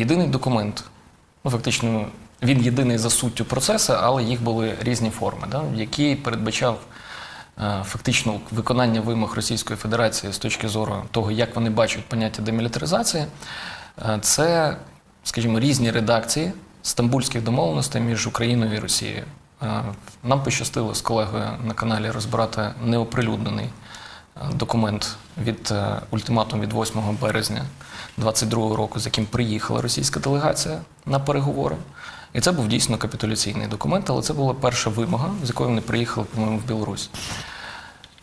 єдиний документ. Ну, фактично, він єдиний за суттю процесу, але їх були різні форми, да, який передбачав е, фактично виконання вимог Російської Федерації з точки зору того, як вони бачать поняття демілітаризації. Е, Це, скажімо, різні редакції стамбульських домовленостей між Україною і Росією. Е, Нам пощастило з колегою на каналі розбирати неоприлюднений документ від е, ультиматум від 8 березня 22-го року, з яким приїхала російська делегація на переговори. І це був дійсно капітуляційний документ, але це була перша вимога, з якою вони приїхали, по-моєму, в Білорусь.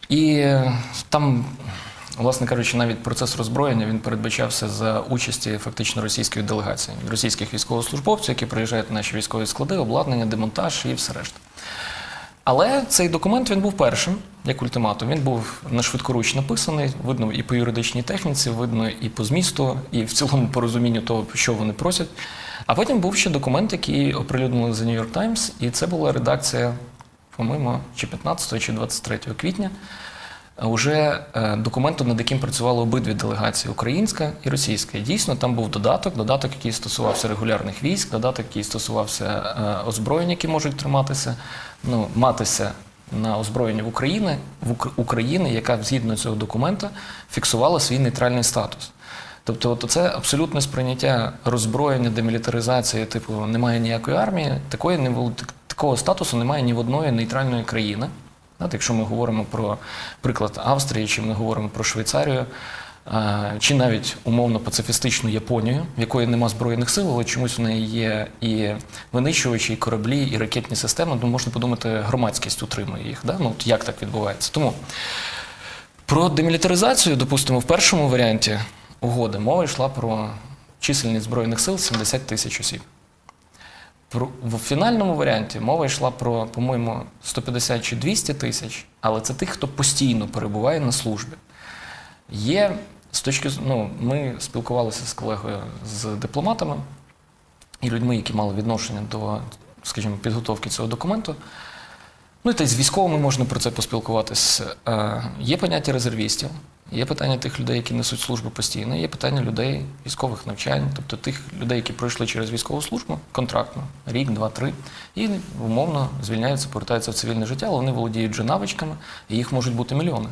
І е, там, власне кажучи, навіть процес роззброєння він передбачався за участі фактично російської делегації, російських військовослужбовців, які приїжджають на наші військові склади, обладнання, демонтаж і все решта. Але цей документ він був першим, як ультиматум. Він був на швидкоруч написаний, видно і по юридичній техніці, видно і по змісту, і в цілому по розумінню того, що вони просять. А потім був ще документ, який оприлюднили за York Times, і це була редакція, по-моєму, чи 15 чи 23 квітня. Уже е, документу, над яким працювали обидві делегації українська і російська. Дійсно там був додаток, додаток, який стосувався регулярних військ, додаток, який стосувався е, озброєнь, які можуть триматися, ну, матися на озброєння в Україні, в Ук- України, яка згідно цього документа фіксувала свій нейтральний статус. Тобто, от це абсолютне сприйняття роззброєння, демілітаризації, типу, немає ніякої армії, такої не було- такого статусу немає ні в одної нейтральної країни. Якщо ми говоримо про приклад Австрії, чи ми говоримо про Швейцарію, чи навіть умовно пацифістичну Японію, в якої нема збройних сил, але чомусь в неї є і винищувачі, і кораблі, і ракетні системи, ну можна подумати, громадськість утримує їх. Да? Ну, от як так відбувається? Тому про демілітаризацію, допустимо, в першому варіанті угоди мова йшла про чисельність збройних сил 70 тисяч осіб. В фінальному варіанті мова йшла про, по-моєму, 150 чи 200 тисяч, але це тих, хто постійно перебуває на службі. Є точки ну, ми спілкувалися з колегою з дипломатами і людьми, які мали відношення до, скажімо, підготовки цього документу. Ну і та й з військовими можна про це поспілкуватись. Е, Є поняття резервістів, є питання тих людей, які несуть службу постійно, є питання людей військових навчань, тобто тих людей, які пройшли через військову службу контрактно, рік, два, три, і умовно звільняються, повертаються в цивільне життя, але вони володіють вже навичками, і їх можуть бути мільйони.